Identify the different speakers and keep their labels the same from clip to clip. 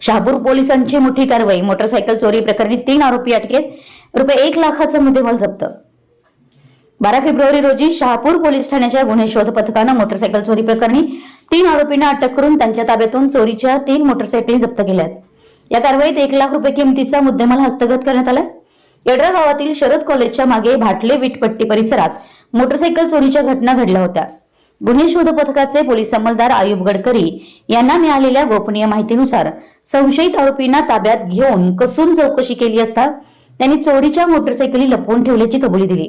Speaker 1: शहापूर पोलिसांची मोठी कारवाई मोटरसायकल चोरी प्रकरणी तीन आरोपी अटकेत. रुपये एक लाखाचा मुद्देमाल जप्त. बारा फेब्रुवारी रोजी शहापूर पोलीस ठाण्याच्या गुन्हे शोध पथकानं मोटरसायकल चोरी प्रकरणी तीन आरोपींना अटक करून त्यांच्या ताब्यातून चोरीच्या तीन मोटरसायकली जप्त केल्या आहेत या कारवाईत एक लाख रुपये किमतीचा मुद्देमाल हस्तगत करण्यात आला. येडरा गावातील शरद कॉलेजच्या मागे भाटले विटपट्टी परिसरात मोटरसायकल चोरीच्या घटना घडल्या होत्या. गुन्हे शोध पथकाचे पोलीस अंमलदार आयुब गडकरी यांना मिळालेल्या गोपनीय माहितीनुसार संशयित आरोपींना ताब्यात घेऊन कसून चौकशी केली असता त्यांनी चोरीच्या मोटरसायकली लपवून ठेवल्याची कबुली दिली.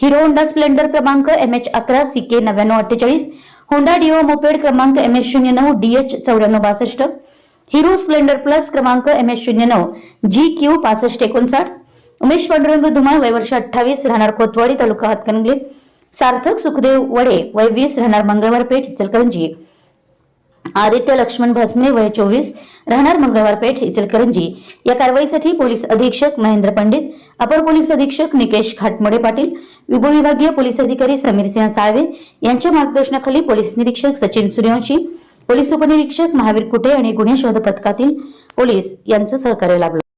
Speaker 1: हिरो होंडा स्प्लेंडर क्रमांक एम एच अकरा सी के नव्याण्णव अठ्ठेचाळीस होंडा डिओ मोपेड क्रमांक एम एच शून्य नऊ डी एच चौऱ्याण्णव बासष्ट हिरो स्प्लेंडर प्लस क्रमांक एम एच शून्य नऊ जी क्यू पासष्ट एकोणसाठ उमेश पांडुरंग धुमाळ वय वर्ष अठ्ठावीस राहणार कोतवाडी तालुका हातकणंगले सार्थक सुखदेव वडे वय वीस राहणार मंगळवार पेठ इचलकरंजी. आदित्य लक्ष्मण भस्मे वय चोवीस राहणार मंगळवार पेठ इचलकरंजी. या कारवाईसाठी पोलीस अधीक्षक महेंद्र पंडित अपर पोलीस अधीक्षक निकेश खाटमोडे पाटील उपविभागीय पोलीस अधिकारी समीर सिंह साळवे यांच्या मार्गदर्शनाखाली पोलीस निरीक्षक सचिन सूर्यवंशी पोलीस उपनिरीक्षक महावीर कुटे आणि गुन्हे शोध पथकातील पोलीस यांचं सहकार्य लाभलं.